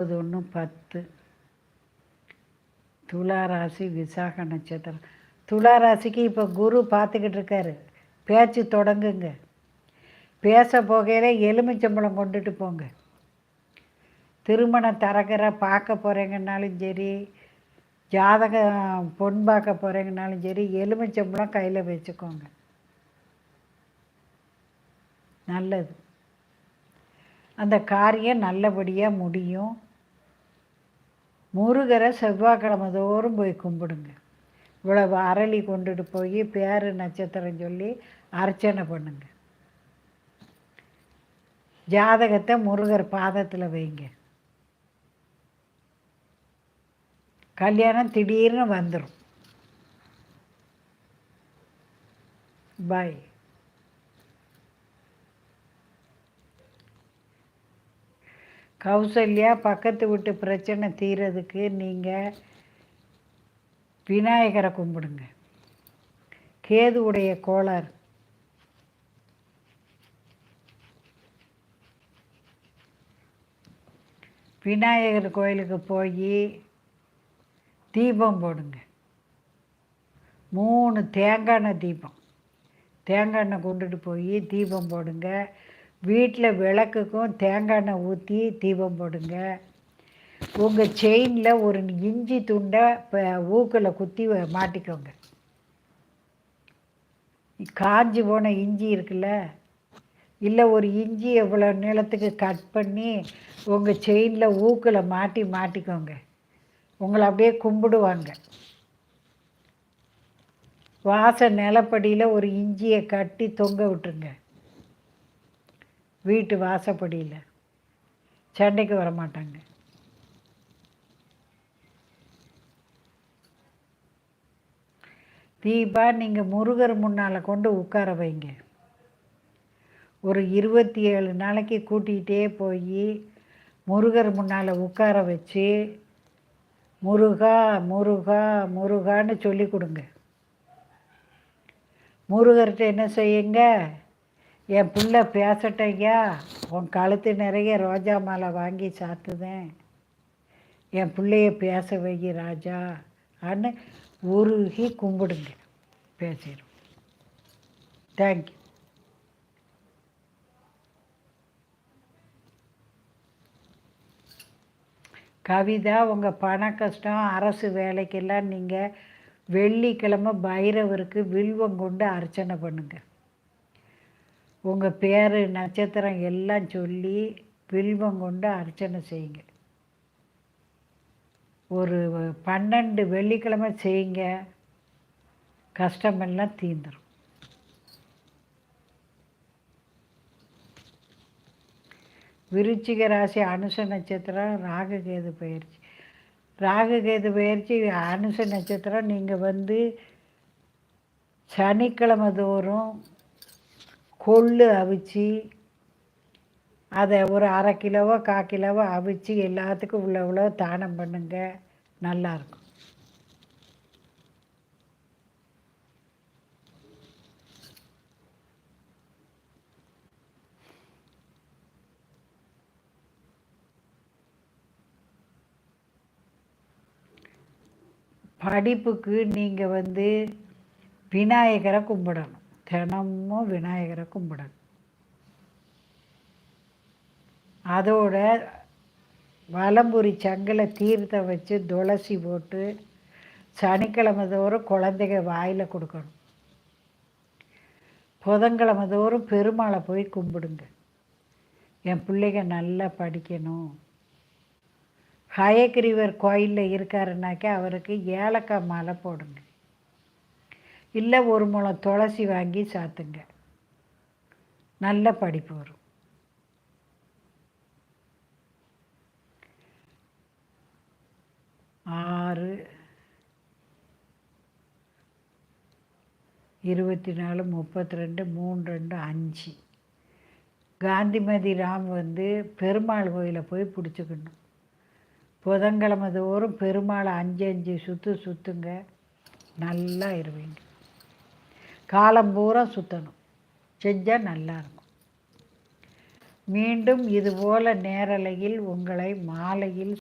முப்பது ஒன்று பத்து. துளாராசி விசாக நட்சத்திரம். துளாராசிக்கு இப்போ குரு பார்த்துக்கிட்டு இருக்காரு. பேச்சு தொடங்குங்க. பேச போகையில் எலுமிச்சம்பழம் கொண்டுட்டு போங்க. திருமண தரகரை பார்க்க போகிறீங்கன்னாலும் சரி ஜாதகம் பொன் பார்க்க போகிறீங்கனாலும் சரி எலுமிச்சம்பழம் கையில் வச்சுக்கோங்க. நல்லது. அந்த காரியம் நல்லபடியாக முடியும். முருகரை செவ்வாய்க்கிழமை தோறும் போய் கும்பிடுங்க. இவ்வளவு அரளி கொண்டுட்டு போய் பேர் நட்சத்திரம் சொல்லி அர்ச்சனை பண்ணுங்க. ஜாதகத்தை முருகர் பாதத்தில் வைங்க. கல்யாணம் திடீர்னு வந்துடும் பாய் கௌசல்யா பக்கத்து வீட்டு பிரச்சனை தீரதுக்கு நீங்கள் விநாயகரை கும்பிடுங்க. கேதுவுடைய கோளாறு. விநாயகர் கோயிலுக்கு போய் தீபம் போடுங்க. மூணு தேங்காய் எண்ணெய் தீபம். தேங்காய் எண்ணெய் கொண்டுட்டு போய் தீபம் போடுங்க. வீட்டில் விளக்குக்கும் தேங்காய் எண்ணெய் ஊற்றி தீபம் போடுங்க. உங்கள் செயினில் ஒரு இஞ்சி துண்டை இப்போ ஊக்கில் குத்தி மாட்டிக்கோங்க. காஞ்சி போன இஞ்சி இருக்குல்ல? இல்லை ஒரு இஞ்சி எவ்வளோ நீளத்துக்கு கட் பண்ணி உங்கள் செயினில் ஊக்கில் மாட்டி மாட்டிக்கோங்க. உங்களை அப்படியே கும்பிடுவாங்க. வாச நிலப்படியில் ஒரு இஞ்சியை கட்டி தொங்க விட்டுருங்க. வீட்டு வாசப்படியில். சண்டைக்கு வர மாட்டாங்க தீபா நீங்கள் முருகர் முன்னால் கொண்டு உட்கார வைங்க. ஒரு இருபத்தி ஏழு நாளைக்கு கூட்டிகிட்டே போய் முருகர் முன்னால் உட்கார வச்சு முருகா முருகா முருகான்னு சொல்லி கொடுங்க. முருகர்கிட்ட என்ன செய்யுங்க? என் பிள்ளை பேசட்டையா? உன் கழுத்து நிறைய ரோஜா மாலை வாங்கி சாத்துதேன். என் பிள்ளைய பேச வை ராஜா. அன்னு உருகி கும்பிடுங்க. பேசிடும் தேங்க்யூ கவிதா உங்கள் பண கஷ்டம் அரசு வேலைக்கெல்லாம் நீங்கள் வெள்ளிக்கிழமை பைரவருக்கு வில்வம் கொண்டு அர்ச்சனை பண்ணுங்கள் உங்கள் பேர் நட்சத்திரம் எல்லாம் சொல்லி வில்வம் கொண்டு அர்ச்சனை செய்யுங்க. ஒரு பன்னெண்டு வெள்ளிக்கிழமை செய்யுங்க. கஷ்டமெல்லாம் தீந்துடும் விருச்சிக ராசி அனுச நட்சத்திரம் ராகுகேது பயிற்சி. ராகுகேது பயிற்சி அனுச நட்சத்திரம் நீங்கள் வந்து சனிக்கிழமை தோறும் கொள்ளு அவிச்சு அதை ஒரு அரை கிலோவோ கா கிலோவோ அவிச்சு எல்லாத்துக்கும் உள்ள உள்ள தானம் பண்ணுங்க. நல்லாயிருக்கும் படிப்புக்கு நீங்கள் வந்து விநாயகரை கும்பிடணும். தினமும் விநாயகரை கும்பிடணும். அதோட வலம்புரி சங்கில் தீர்த்தம் வச்சு துளசி போட்டு சனிக்கிழமை தோறும் குழந்தைங்க வாயில் கொடுக்கணும். புதன்கிழமை தோறும் பெருமாளை போய் கும்பிடுங்க. என் பிள்ளைங்க நல்லா படிக்கணும். ஹயக்கிரிவர் கோயிலில் இருக்காருனாக்கா அவருக்கு ஏலக்காய் மாலை போடுங்க. இல்லை ஒரு முளம் துளசி வாங்கி சாத்துங்க. நல்ல படிப்பு வரும். ஆறு இருபத்தி நாலு முப்பத்தி ரெண்டு மூணு ரெண்டு அஞ்சு காந்திமதி ராம் வந்து பெருமாள் கோயிலை போய் பிடிச்சிக்கணும். புதன்கிழமை தோறும் பெருமாளை அஞ்சு அஞ்சு சுற்று சுற்றுங்க நல்லா இருவீங்க. காலம் பூரா சுற்றணும் செஞ்சால் நல்லாயிருக்கும் மீண்டும் இதுபோல நேரலையில் உங்களை மாலையில்